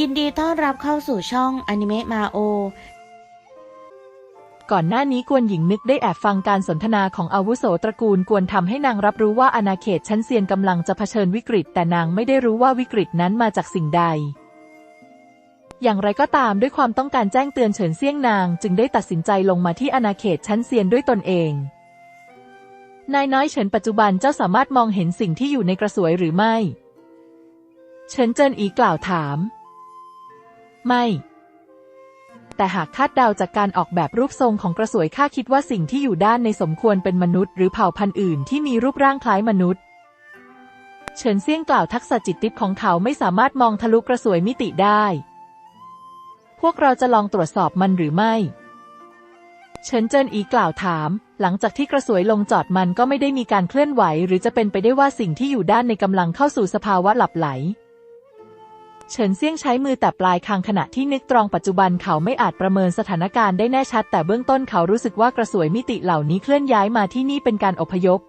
ยินดีต้อนรับเข้าสู่ช่องอนิเมะมาโอ ก่อนหน้านี้กวนหญิงนึกได้แอบฟังการสนทนาของอาวุโสตระกูลกวนทำให้นางรับรู้ว่าอาณาเขตชั้นเซียนกำลังจะเผชิญวิกฤต แต่นางไม่ได้รู้ว่าวิกฤตนั้นมาจากสิ่งใด อย่างไรก็ตามด้วยความต้องการแจ้งเตือนเฉินเซียงนางจึงได้ตัดสินใจลงมาที่อาณาเขตชั้นเซียนด้วยตนเองนายน้อยเฉินปัจจุบันเจ้าสามารถมองเห็นสิ่งที่อยู่ในกระสวยหรือไม่ เฉินเจินอีกล่าวถาม ไม่ แต่หากคาดเดาจากการออกแบบรูปทรงของกระสวยข้าคิดว่าสิ่งที่อยู่ด้านในสมควรเป็นมนุษย์หรือเผ่าพันธุ์อื่นที่มีรูปร่างคล้ายมนุษย์ เฉินเซี่ยงกล่าวทักษะจิตติปของเขาไม่สามารถมองทะลุกระสวยมิติได้ พวกเราจะลองตรวจสอบมันหรือไม่เฉินเจินอีกล่าวถาม หลังจากที่กระสวยลงจอดมันก็ไม่ได้มีการเคลื่อนไหว หรือจะเป็นไปได้ว่าสิ่งที่อยู่ด้านในกำลังเข้าสู่สภาวะหลับไหล เฉินเซี่ยงใช้มือแตะปลายคางขณะที่นึกตรองปัจจุบันเขาไม่อาจประเมินสถานการณ์ได้แน่ชัด แต่เบื้องต้นเขารู้สึกว่ากระสวยมิติเหล่านี้เคลื่อนย้ายมาที่นี่เป็นการอพยพ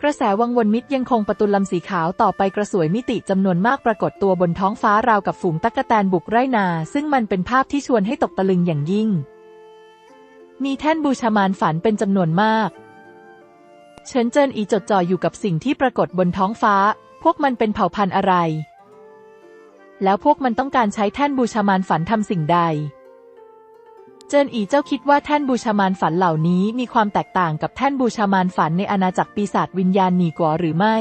กระแสวังวนมิตรยังคงประตุลำสีขาวต่อไปกระสวยมิติจำนวนมากปรากฏตัวบนท้องฟ้าราวกับฝูงตั๊กแตนบุกไร่นา ซึ่งมันเป็นภาพที่ชวนให้ตกตะลึงอย่างยิ่ง มีแท่นบูชามารฝันเป็นจำนวนมากเฉินเจินอีจดจ่ออยู่กับสิ่งที่ปรากฏบนท้องฟ้า พวกมันเป็นเผ่าพันธุ์อะไร แล้วพวกมันต้องการใช้แท่นบูชามารฝันทำสิ่งใด เจินอีเจ้าคิดว่าแท่นบูชามารฝันเหล่านี้มีความแตกต่างกับแท่นบูชามารฝันในอาณาจักรปีศาจวิญญาณหนีกัวหรือไม่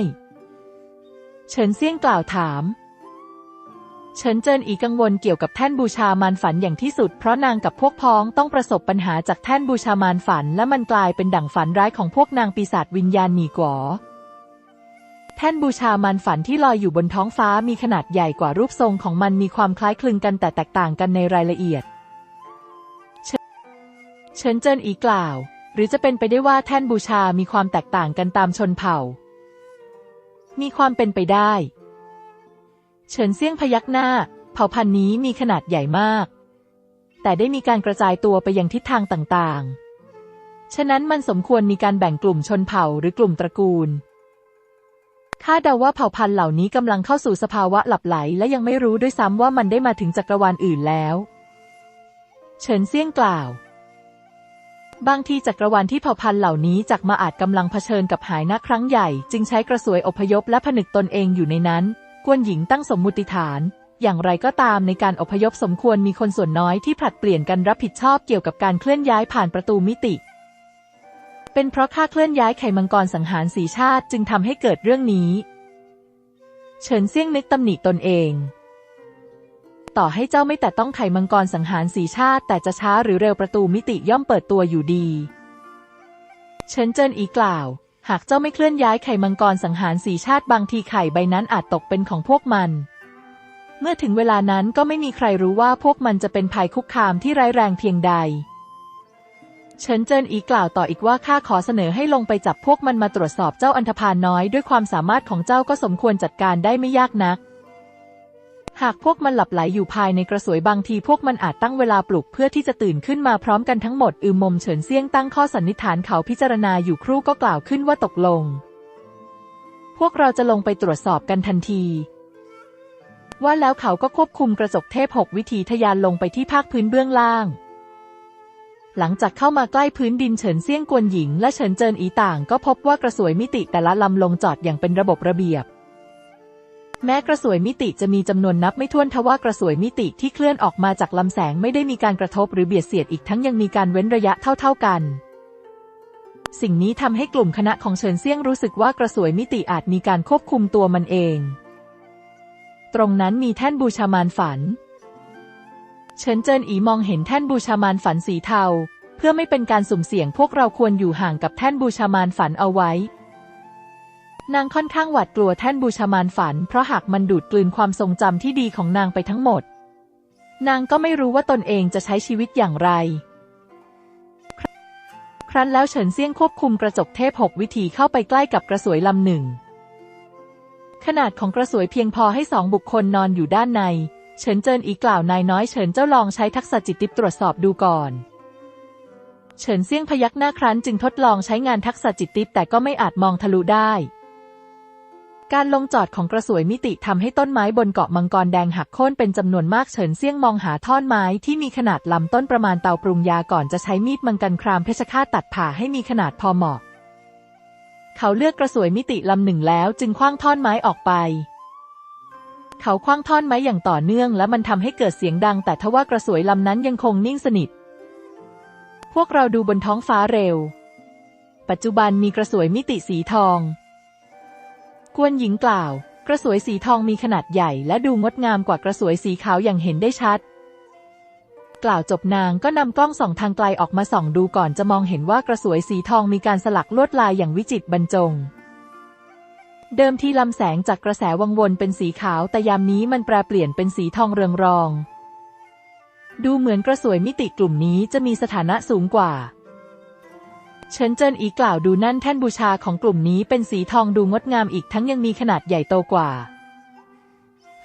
เฉินเซี่ยงกล่าวถามเฉินเจินอีกังวลเกี่ยวกับแท่นบูชามารฝันอย่างที่สุด เพราะนางกับพวกพ้องต้องประสบปัญหาจากแท่นบูชามารฝัน และมันกลายเป็นดั่งฝันร้ายของพวกนางปีศาจวิญญาณหนีกัวแท่นบูชามารฝันที่ลอยอยู่บนท้องฟ้ามีขนาดใหญ่กว่ารูปทรงของมันมีความคล้ายคลึงกันแต่แตกต่างกันในรายละเอียดเฉินเฉินเจินอีกล่าว หรือจะเป็นไปได้ว่าแท่นบูชามีความแตกต่างกันตามชนเผ่า มีความเป็นไปได้ เฉินเซี่ยงพยักหน้า เผ่าพันธุ์นี้มีขนาดใหญ่มาก แต่ได้มีการกระจายตัวไปยังทิศทางต่างๆ ฉะนั้นมันสมควรมีการแบ่งกลุ่มชนเผ่าหรือกลุ่มตระกูล คาเดาว่าเผ่าพันธุ์เหล่านี้กำลังเข้าสู่สภาวะหลับไหล และยังไม่รู้ด้วยซ้ำว่ามันได้มาถึงจักรวาลอื่นแล้ว เฉินเซี่ยงกล่าว บางทีจักรวาลที่เผ่าพันธุ์เหล่านี้จักมาอาจกำลังเผชิญกับหายนะครั้งใหญ่ จึงใช้กระสวยอพยพและผนึกตนเองอยู่ในนั้น กวนหญิงตั้งสมมุติฐาน อย่างไรก็ตามในการอพยพสมควรมีคนส่วนน้อยที่ผลัดเปลี่ยนกันรับผิดชอบเกี่ยวกับการเคลื่อนย้ายผ่านประตูมิติ เป็นเพราะค่าเคลื่อนย้ายไข่มังกรสังหารสีชาติจึงทำให้เกิดเรื่องนี้ เฉินเซี่ยงนึกตำหนิตนเอง ต่อให้เจ้าไม่แต่ต้องไข่มังกรสังหารสีชาติแต่จะช้าหรือเร็วประตูมิติย่อมเปิดตัวอยู่ดี เฉินเจินอีกล่าว หากเจ้าไม่เคลื่อนย้ายไข่มังกรสังหารสีชาติบางทีไข่ใบนั้นอาจตกเป็นของพวกมัน เมื่อถึงเวลานั้นก็ไม่มีใครรู้ว่าพวกมันจะเป็นภัยคุกคามที่ร้ายแรงเพียงใด เฉินเจินอีกล่าวต่ออีกว่าข้าขอเสนอให้ลงไปจับพวกมันมาตรวจสอบเจ้าอันธพาลน้อยด้วยความสามารถของเจ้าก็สมควรจัดการได้ไม่ยากนัก หากพวกมันหลับไหลอยู่ภายในกระสวยบางทีพวกมันอาจตั้งเวลาปลุกเพื่อที่จะตื่นขึ้นมาพร้อมกันทั้งหมดอืมมมเฉินเซียงตั้งข้อสันนิษฐานเขาพิจารณาอยู่ครู่ก็กล่าวขึ้นว่าตกลง พวกเราจะลงไปตรวจสอบกันทันทีว่าแล้วเขาก็ควบคุมกระจกเทพหกวิธีทะยานลงไปที่ภาคพื้นเบื้องล่าง หลังจากเข้ามาใกล้พื้นดินเฉินเซี่ยงกวนหญิงและเฉินเจินอีต่าง ก็พบว่ากระสวยมิติแต่ละลำลงจอดอย่างเป็นระบบระเบียบ แม้กระสวยมิติจะมีจำนวนนับไม่ถ้วนทว่ากระสวยมิติที่เคลื่อนออกมาจากลำแสงไม่ได้มีการกระทบหรือเบียดเสียดอีกทั้งยังมีการเว้นระยะเท่า ๆกัน สิ่งนี้ทำให้กลุ่มคณะของเฉินเซี่ยงรู้สึกว่ากระสวยมิติอาจมีการควบคุมตัวมันเอง ตรงนั้นมีแท่นบูชามารฝัน เฉินเจินอีมองเห็นแท่นบูชามารฝันสีเทา เพื่อไม่เป็นการสุ่มเสี่ยงพวกเราควรอยู่ห่างกับแท่นบูชามารฝันเอาไว้ นางค่อนข้างหวาดกลัวแท่นบูชามารฝัน เพราะหากมันดูดกลืนความทรงจำที่ดีของนางไปทั้งหมด นางก็ไม่รู้ว่าตนเองจะใช้ชีวิตอย่างไร ครั้นแล้วเฉินเซี่ยงควบคุมกระจกเทพหกวิธีเข้าไปใกล้กับกระสวยลำหนึ่งขนาดของกระสวยเพียงพอให้สองบุคคลนอนอยู่ด้านใน เฉินเจินอีกล่าวนายน้อยเฉินเจ้าลองใช้ทักษะจิตติปตรวจสอบดูก่อน เฉินเซี่ยงพยักหน้าครั้นจึงทดลองใช้งานทักษะจิตติปแต่ก็ไม่อาจมองทะลุได้ การลงจอดของกระสวยมิติทำให้ต้นไม้บนเกาะมังกรแดงหักโค่นเป็นจำนวนมากเฉินเซี่ยงมองหาท่อนไม้ที่มีขนาดลำต้นประมาณเตาปรุงยาก่อนจะใช้มีดมังกันครามเพชรฆาตตัดผ่าให้มีขนาดพอเหมาะ เขาเลือกกระสวยมิติลำหนึ่งแล้วจึงคว้างท่อนไม้ออกไป เขาคว้างท่อนไม้อย่างต่อเนื่อง และมันทำให้เกิดเสียงดัง แต่ทว่ากระสวยลำนั้นยังคงนิ่งสนิท พวกเราดูบนท้องฟ้าเร็ว ปัจจุบันมีกระสวยมิติสีทอง กวนหญิงกล่าว กระสวยสีทองมีขนาดใหญ่ และดูงดงามกว่ากระสวยสีขาวอย่างเห็นได้ชัด กล่าวจบนางก็นำกล้องส่องทางไกลออกมาส่องดูก่อนจะมองเห็นว่ากระสวยสีทองมีการสลักลวดลายอย่างวิจิตรบรรจง เดิมที่ลำแสงจากกระแสวังวนเป็นสีขาวแต่ยามนี้มันแปรเปลี่ยนเป็นสีทองเรืองรอง ดูเหมือนกระสวยมิติกลุ่มนี้จะมีสถานะสูงกว่า เฉินเจินอีกล่าวดูนั่นแท่นบูชาของกลุ่มนี้เป็นสีทองดูงดงามอีกทั้งยังมีขนาดใหญ่โตกว่า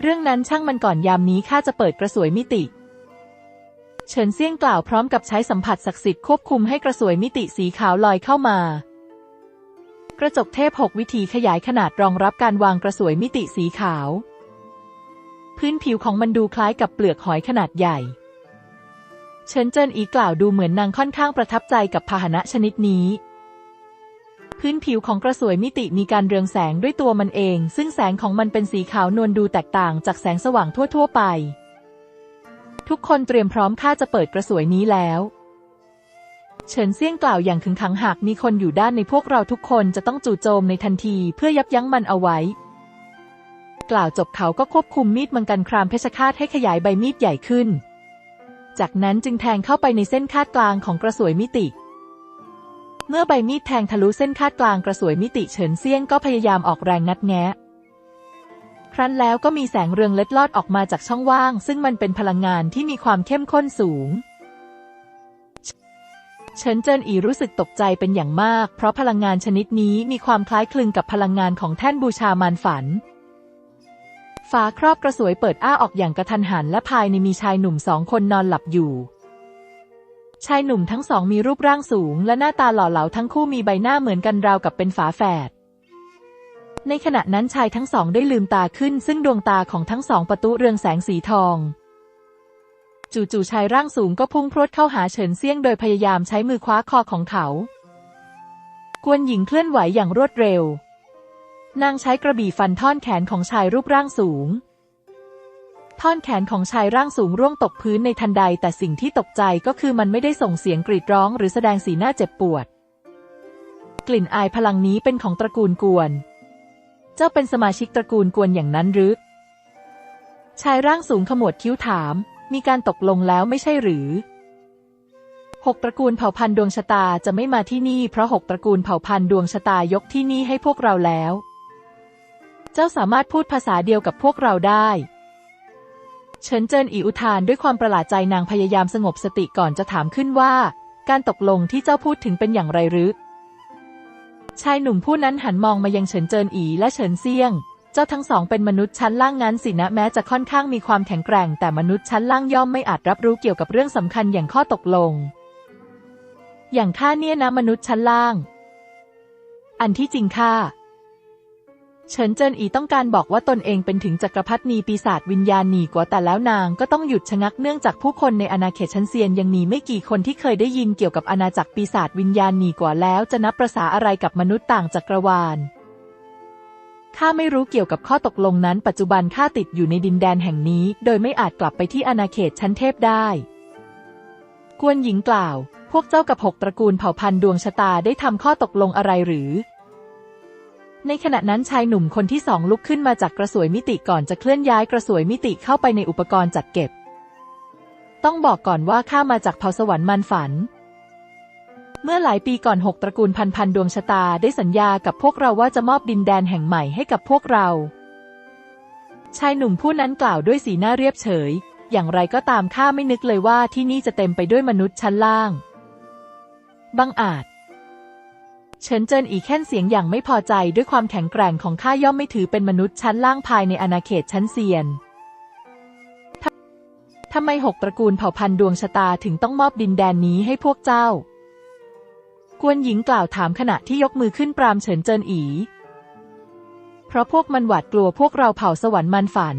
เรื่องนั้นช่างมันก่อนยามนี้ข้าจะเปิดกระสวยมิติ เฉินเซี่ยงกล่าวพร้อมกับใช้สัมผัสศักดิ์สิทธิ์ควบคุมให้กระสวยมิติสีขาวลอยเข้ามา กระจกเทพหกวิธีขยายขนาดรองรับการวางกระสวยมิติสีขาว พื้นผิวของมันดูคล้ายกับเปลือกหอยขนาดใหญ่เฉินเจินอีกล่าวดูเหมือนนางค่อนข้างประทับใจกับพาหนะชนิดนี้ พื้นผิวของกระสวยมิติมีการเรืองแสงด้วยตัวมันเอง ซึ่งแสงของมันเป็นสีขาวนวลดูแตกต่างจากแสงสว่างทั่ว ๆ ไป ทุกคนเตรียมพร้อมข้าจะเปิดกระสวยนี้แล้ว เฉินเซี่ยงกล่าวอย่างขึงขังหากมีคนอยู่ด้านในพวกเราทุกคนจะต้องจู่โจมในทันทีเพื่อยับยั้งมันเอาไว้ กล่าวจบเขาก็ควบคุมมีดมังกันครามเพชรฆาตให้ขยายใบมีดใหญ่ขึ้น จากนั้นจึงแทงเข้าไปในเส้นคาดกลางของกระสวยมิติ เมื่อใบมีดแทงทะลุเส้นคาดกลางกระสวยมิติเฉินเซี่ยงก็พยายามออกแรงงัดแงะครั้นแล้วก็มีแสงเรืองเล็ดลอดออกมาจากช่องว่าง ซึ่งมันเป็นพลังงานที่มีความเข้มข้นสูง เฉินเจินอีรู้สึกตกใจเป็นอย่างมาก เพราะพลังงานชนิดนี้มีความคล้ายคลึงกับพลังงานของแท่นบูชามารฝัน ฝาครอบกระสวยเปิดอ้าออกอย่างกระทันหันและภายในมีชายหนุ่มสองคนนอนหลับอยู่ ชายหนุ่มทั้งสองมีรูปร่างสูง และหน้าตาหล่อเหลาทั้งคู่มีใบหน้าเหมือนกันราวกับเป็นฝาแฝดในขณะนั้นชายทั้งสองได้ลืมตาขึ้น ซึ่งดวงตาของทั้งสองประตูเรืองแสงสีทอง จู่ๆชายร่างสูงก็พุ่งพรวดเข้าหาเฉินเซียงโดยพยายามใช้มือคว้าคอของเขา กวนหญิงเคลื่อนไหวอย่างรวดเร็ว นางใช้กระบี่ฟันท่อนแขนของชายรูปร่างสูง ท่อนแขนของชายร่างสูงร่วงตกพื้นในทันใด แต่สิ่งที่ตกใจก็คือมันไม่ได้ส่งเสียงกรีดร้อง หรือแสดงสีหน้าเจ็บปวด กลิ่นอายพลังนี้เป็นของตระกูลกวน เจ้าเป็นสมาชิกตระกูลกวนอย่างนั้นหรือชายร่างสูงขมวดคิ้วถาม มีการตกลงแล้วไม่ใช่หรือหกตระกูลเผ่าพันธุ์ดวงชะตาจะไม่มาที่นี่ เพราะหกตระกูลเผ่าพันธุ์ดวงชะตายกที่นี่ให้พวกเราแล้ว เจ้าสามารถพูดภาษาเดียวกับพวกเราได้เฉินเจินอีอุทานด้วยความประหลาดใจนางพยายามสงบสติก่อนจะถามขึ้นว่า การตกลงที่เจ้าพูดถึงเป็นอย่างไรหรือ ชายหนุ่มผู้นั้นหันมองมายังเฉินเจินอีและเฉินเซียง เจ้าทั้งสองเป็นมนุษย์ชั้นล่างงั้นสินะแม้จะค่อนข้างมีความแข็งแกร่ง แต่มนุษย์ชั้นล่างย่อมไม่อาจรับรู้เกี่ยวกับเรื่องสำคัญอย่างข้อตกลง อย่างข้าเนี่ยนะมนุษย์ชั้นล่าง อันที่จริงข้าเฉินเจินอีต้องการบอกว่าตนเองเป็นถึงจักรพรรดินีปีศาจวิญญาณหนีกว่าแต่แล้วนางก็ต้องหยุดชะงักเนื่องจากผู้คนในอาณาเขตชั้นเซียนยังมีไม่กี่คนที่เคยได้ยินเกี่ยวกับอาณาจักรปีศาจวิญญาณหนีกว่าแล้วจะนับประษาอะไรกับมนุษย์ต่างจักรวาล ข้าไม่รู้เกี่ยวกับข้อตกลงนั้น ปัจจุบันข้าติดอยู่ในดินแดนแห่งนี้ โดยไม่อาจกลับไปที่อาณาเขตชั้นเทพได้ กวนหญิงกล่าว พวกเจ้ากับหกตระกูลเผ่าพันธุ์ดวงชะตาได้ทำข้อตกลงอะไรหรือ ในขณะนั้นชายหนุ่มคนที่สองลุกขึ้นมาจากกระสวยมิติก่อนจะเคลื่อนย้ายกระสวยมิติเข้าไปในอุปกรณ์จัดเก็บ ต้องบอกก่อนว่าข้ามาจากเผ่าสวรรค์มันฝัน เมื่อหลายปีก่อนหกตระกูลพันพันดวงชะตาได้สัญญากับพวกเราว่าจะมอบดินแดนแห่งใหม่ให้กับพวกเรา ชายหนุ่มผู้นั้นกล่าวด้วยสีหน้าเรียบเฉย อย่างไรก็ตามข้าไม่นึกเลยว่าที่นี่จะเต็มไปด้วยมนุษย์ชั้นล่าง บังอาจ เฉินเจินอีแค่นเสียงอย่างไม่พอใจด้วยความแข็งแกร่งของข้าย่อมไม่ถือเป็นมนุษย์ชั้นล่างภายในอาณาเขตชั้นเซียนททำไมหกตระกูลเผ่าพันธุ์ดวงชะตาถึงต้องมอบดินแดนนี้ให้พวกเจ้า กวนหญิงกล่าวถามขณะที่ยกมือขึ้นปรามเฉินเจินอี เพราะพวกมันหวาดกลัวพวกเราเผ่าสวรรค์มันฝัน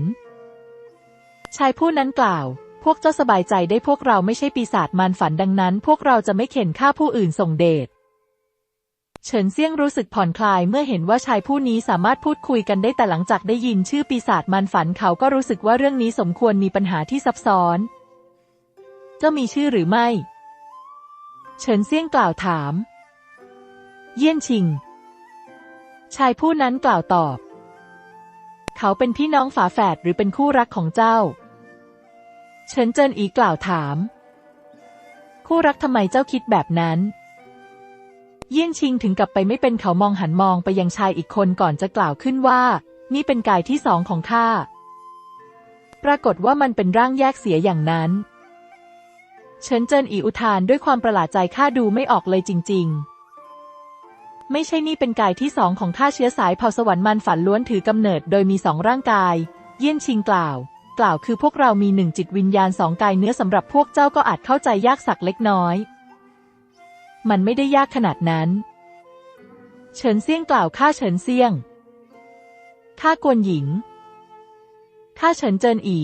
ชายผู้นั้นกล่าว พวกเจ้าสบายใจได้พวกเราไม่ใช่ปีศาจมันฝันดังนั้น พวกเราจะไม่เข็นฆ่าผู้อื่นส่งเดช เฉินเซี่ยงรู้สึกผ่อนคลายเมื่อเห็นว่าชายผู้นี้สามารถพูดคุยกันได้แต่หลังจากได้ยินชื่อปีศาจมันฝันเขาก็รู้สึกว่าเรื่องนี้สมควรมีปัญหาที่ซับซ้อน เจ้ามีชื่อหรือไม่ เฉินเซี่ยงกล่าวถาม เยี่ยนชิง ชายผู้นั้นกล่าวตอบ เขาเป็นพี่น้องฝาแฝดหรือเป็นคู่รักของเจ้า เฉินเจินอีกล่าวถาม คู่รักทำไมเจ้าคิดแบบนั้น เยี่ยนชิงถึงกับไปไม่เป็นเขามองหันมองไปยังชายอีกคนก่อนจะกล่าวขึ้นว่า นี่เป็นกายที่สองของข้า ปรากฏว่ามันเป็นร่างแยกเสียอย่างนั้น เฉินเจินอีอุทานด้วยความประหลาดใจข้าดูไม่ออกเลยจริง ๆ ไม่ใช่นี่เป็นกายที่สองของข้าเชื้อสายเผ่าสวรรค์มันฝันล้วนถือกำเนิดโดยมีสองร่างกาย เยี่ยนชิงกล่าว กล่าวคือพวกเรามีหนึ่งจิตวิญญาณสองกายเนื้อสำหรับพวกเจ้าก็อาจเข้าใจยากสักเล็กน้อย มันไม่ได้ยากขนาดนั้นเฉินเซี่ยงกล่าวข้าเฉินเซี่ยงข้ากวนหญิงข้าเฉินเจินอี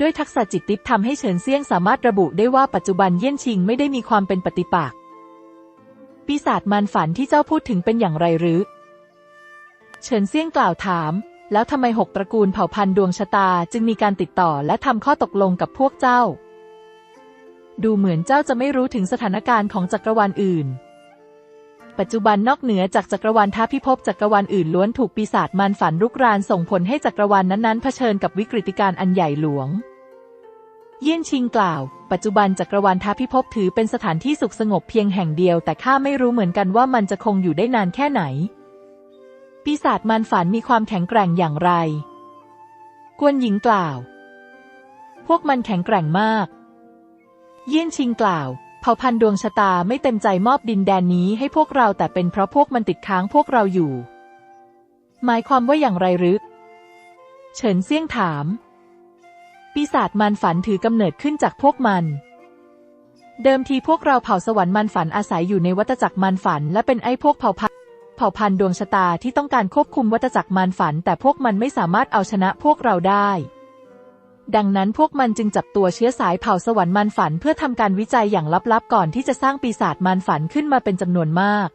ด้วยทักษะจิตติปทำให้เฉินเซี่ยงสามารถระบุได้ว่าปัจจุบันเยี่ยนชิงไม่ได้มีความเป็นปฏิปักษ์ปีศาจมันฝันที่เจ้าพูดถึงเป็นอย่างไรหรือ เฉินเซี่ยงกล่าวถาม แล้วทำไมหกตระกูลเผ่าพันธุ์ดวงชะตาจึงมีการติดต่อและทำข้อตกลงกับพวกเจ้า ดูเหมือนเจ้าจะไม่รู้ถึงสถานการณ์ของจักรวาลอื่น ปัจจุบันนอกเหนือจากจักรวาลท้าพิภพจักรวาลอื่นล้วนถูกปีศาจมันฝันรุกรานส่งผลให้จักรวาลนั้นๆเผชิญกับวิกฤตการณ์อันใหญ่หลวง เยี่ยนชิงกล่าว ปัจจุบันจักรวาลท้าพิภพถือเป็นสถานที่สุขสงบเพียงแห่งเดียว แต่ข้าไม่รู้เหมือนกันว่ามันจะคงอยู่ได้นานแค่ไหน ปีศาจมันฝันมีความแข็งแกร่งอย่างไร กวนหญิงกล่าว พวกมันแข็งแกร่งมาก เยี่ยนชิงกล่าว เผ่าพันธุ์ดวงชะตาไม่เต็มใจมอบดินแดนนี้ให้พวกเราแต่เป็นเพราะพวกมันติดค้างพวกเราอยู่ หมายความว่าอย่างไรหรือเฉินเซี่ยงถาม ปีศาจมันฝันถือกำเนิดขึ้นจากพวกมัน เดิมทีพวกเราเผ่าสวรรค์มันฝันอาศัยอยู่ในวัฏจักรมันฝัน และเป็นไอ้พวกเผ่าพันธุ์เผ่าพันธุ์ดวงชะตาที่ต้องการควบคุมวัฏจักรมันฝัน แต่พวกมันไม่สามารถเอาชนะพวกเราได้ ดังนั้นพวกมันจึงจับตัวเชื้อสายเผ่าสวรรค์มันฝันเพื่อทำการวิจัยอย่างลับๆ ก่อนที่จะสร้างปีศาจมันฝันขึ้นมาเป็นจำนวนมาก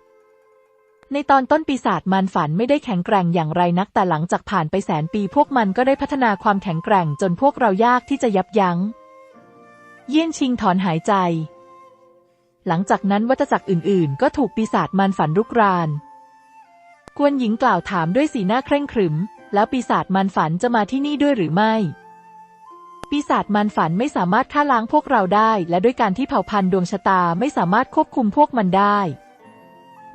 ในตอนต้นปีศาจมันฝันไม่ได้แข็งแกร่งอย่างไรนักแต่หลังจากผ่านไปแสนปีพวกมันก็ได้พัฒนาความแข็งแกร่งจนพวกเรายากที่จะยับยัง้ง เยี่ยนชิงถอนหายใจ หลังจากนั้นวัฏจักรอื่น ๆ ก็ถูกปีศาจมันฝันรุกราน กวนหญิงกล่าวถามด้วยสีหน้าเคร่งขรึม แล้วปีศาจมันฝันจะมาที่นี่ด้วยหรือไม่ ปีศาจมันฝันไม่สามารถฆ่าล้างพวกเราได้ และด้วยการที่เผ่าพันธุ์ดวงชะตาไม่สามารถควบคุมพวกมันได้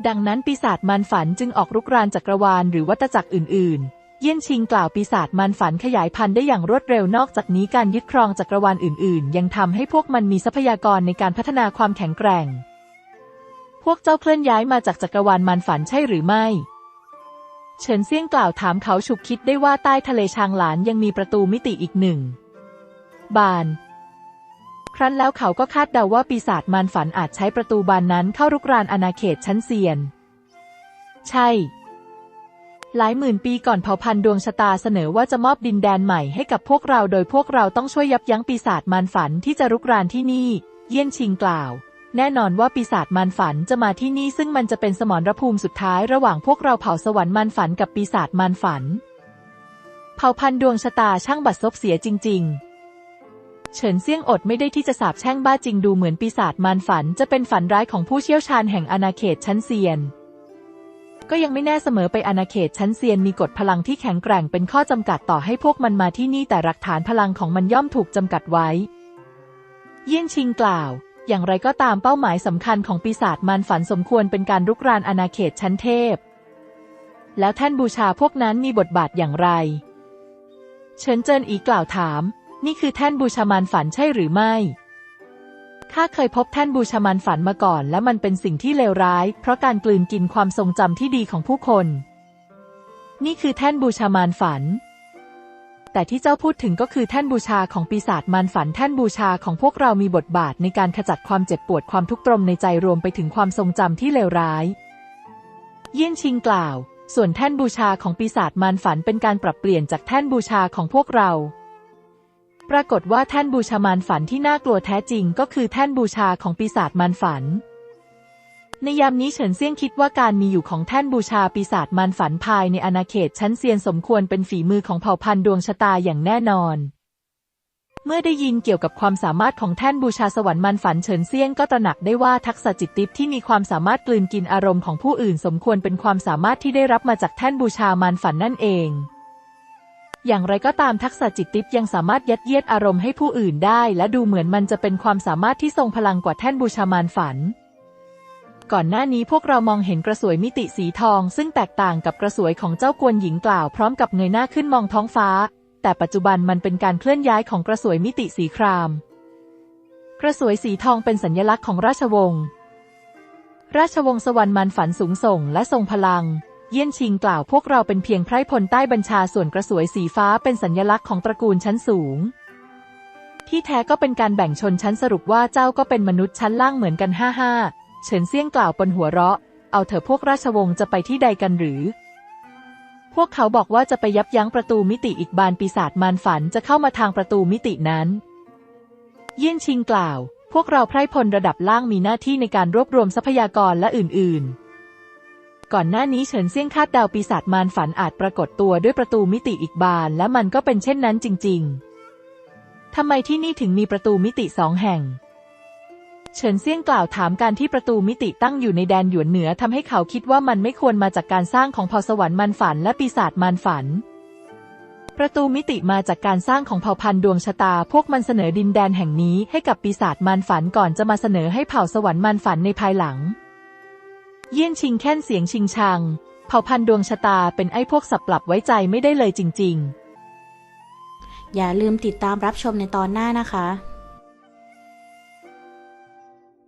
ดังนั้นปีศาจมันฝันจึงออกรุกรานจักรวาลหรือวัฏจักรอื่น ๆ เยี่ยนชิงกล่าวปีศาจมันฝันขยายพันธุ์ได้อย่างรวดเร็วนอกจากนี้การยึดครองจักรวาลอื่น ๆ ยังทำให้พวกมันมีทรัพยากรในการพัฒนาความแข็งแกร่ง พวกเจ้าเคลื่อนย้ายมาจากจักรวาลมันฝันใช่หรือไม่เฉินเซี่ยงกล่าวถามเขาฉุกคิดได้ว่าใต้ทะเลชางหลานยังมีประตูมิติอีกหนึ่ง บาน ครั้นแล้วเขาก็คาดเดาว่าปีศาจมารฝันอาจใช้ประตูบานนั้นเข้ารุกรานอาณาเขตชั้นเซียน ใช่ หลายหมื่นปีก่อนเผ่าพันธุ์ดวงชะตาเสนอว่าจะมอบดินแดนใหม่ให้กับพวกเราโดยพวกเราต้องช่วยยับยั้งปีศาจมารฝันที่จะรุกรานที่นี่ เยี่ยนชิงกล่าวแน่นอนว่าปีศาจมารฝันจะมาที่นี่ซึ่งมันจะเป็นสมรภูมิสุดท้ายระหว่างพวกเราเผ่าสวรรค์มารฝันกับปีศาจมารฝัน เผ่าพันธุ์ดวงชะตาช่างบัดซบเสียจริง ๆ เฉินเซี่ยงอดไม่ได้ที่จะสาบแช่งบ้าจริงดูเหมือนปีศาจมารฝัน จะเป็นฝันร้ายของผู้เชี่ยวชาญแห่งอาณาเขตชั้นเซียน ก็ยังไม่แน่เสมอไปอาณาเขตชั้นเซียนมีกฎพลังที่แข็งแกร่งเป็นข้อจำกัดต่อให้พวกมันมาที่นี่แต่หลักฐานพลังของมันย่อมถูกจำกัดไว้ เยี่ยนชิงกล่าว อย่างไรก็ตามเป้าหมายสำคัญของปีศาจมารฝันสมควรเป็นการรุกรานอาณาเขตชั้นเทพ แล้วท่านบูชาพวกนั้นมีบทบาทอย่างไร เฉินเจินอีกล่าวถาม นี่คือแท่นบูชามารฝันใช่หรือไม่ข้าเคยพบแท่นบูชามารฝันมาก่อน และมันเป็นสิ่งที่เลวร้าย เพราะการกลืนกินความทรงจำที่ดีของผู้คน นี่คือแท่นบูชามารฝัน แต่ที่เจ้าพูดถึงก็คือแท่นบูชาของปีศาจมารฝัน แท่นบูชาของพวกเรามีบทบาทในการขจัดความเจ็บปวดความทุกข์ตรมในใจรวมไปถึงความทรงจำที่เลวร้าย เยี่ยนชิงกล่าว ส่วนแท่นบูชาของปีศาจมารฝันเป็นการปรับเปลี่ยนจากแท่นบูชาของพวกเรา ปรากฏว่าแท่นบูชามารฝันที่น่ากลัวแท้จริงก็คือแท่นบูชาของปีศาจมารฝัน ในยามนี้เฉินเซียงคิดว่าการมีอยู่ของแท่นบูชาปีศาจมารฝันภายในอาณาเขตชั้นเซียนสมควรเป็นฝีมือของเผ่าพันธุ์ดวงชะตาอย่างแน่นอน เมื่อได้ยินเกี่ยวกับความสามารถของแท่นบูชาสวรรค์มันฝันเฉินเซียงก็ตระหนักได้ว่าทักษะจิตติปที่มีความสามารถกลืนกินอารมณ์ของผู้อื่น สมควรเป็นความสามารถที่ได้รับมาจากแท่นบูชามารฝันนั่นเอง อย่างไรก็ตามทักษะจิตติปยังสามารถยัดเยียดอารมณ์ให้ผู้อื่นได้ และดูเหมือนมันจะเป็นความสามารถที่ทรงพลังกว่าแท่นบูชามารฝัน ก่อนหน้านี้พวกเรามองเห็นกระสวยมิติสีทอง ซึ่งแตกต่างกับกระสวยของเจ้ากวนหญิงกล่าวพร้อมกับเงยหน้าขึ้นมองท้องฟ้า แต่ปัจจุบันมันเป็นการเคลื่อนย้ายของกระสวยมิติสีคราม กระสวยสีทองเป็นสัญลักษณ์ของราชวงศ์ราชวงศ์สวรรค์มันฝันสูงส่งและทรงพลัง เยี่ยนชิงกล่าวพวกเราเป็นเพียงไพร่พลใต้บัญชาส่วนกระสวยสีฟ้าเป็นสัญลักษณ์ของตระกูลชั้นสูง ที่แท้ก็เป็นการแบ่งชนชั้นสรุปว่าเจ้าก็เป็นมนุษย์ชั้นล่างเหมือนกันห้าห้าเฉินเซี่ยงกล่าวบนหัวเราะ เอาเถอะพวกราชวงศ์จะไปที่ใดกันหรือ พวกเขาบอกว่าจะไปยับยั้งประตูมิติอีกบานปีศาจมารฝันจะเข้ามาทางประตูมิตินั้น เยี่ยนชิงกล่าว พวกเราไพร่พลระดับล่างมีหน้าที่ในการรวบรวมทรัพยากรและอื่น ๆ ก่อนหน้านี้เฉินเซี่ยงคาดดาวปีศาจมารฝันอาจปรากฏตัวด้วยประตูมิติอีกบาน และมันก็เป็นเช่นนั้นจริง ๆ ทำไมที่นี่ถึงมีประตูมิติสองแห่ง เฉินเซี่ยงกล่าวถามการที่ประตูมิติตั้งอยู่ในแดนหยวนเหนือทำให้เขาคิดว่ามันไม่ควรมาจากการสร้างของเผ่าสวรรค์มันฝันและปีศาจมันฝัน ประตูมิติมาจากการสร้างของเผ่าพันธุ์ดวงชะตา พวกมันเสนอดินแดนแห่งนี้ให้กับปีศาจมันฝันก่อนจะมาเสนอให้เผ่าสวรรค์มันฝันในภายหลัง เยี่ยนชิงแค่นเสียงชิงชัง เผ่าพันธุ์ดวงชะตาเป็นไอ้พวกสับปรับไว้ใจไม่ได้เลยจริง ๆ อย่าลืมติดตามรับชมในตอนหน้านะคะ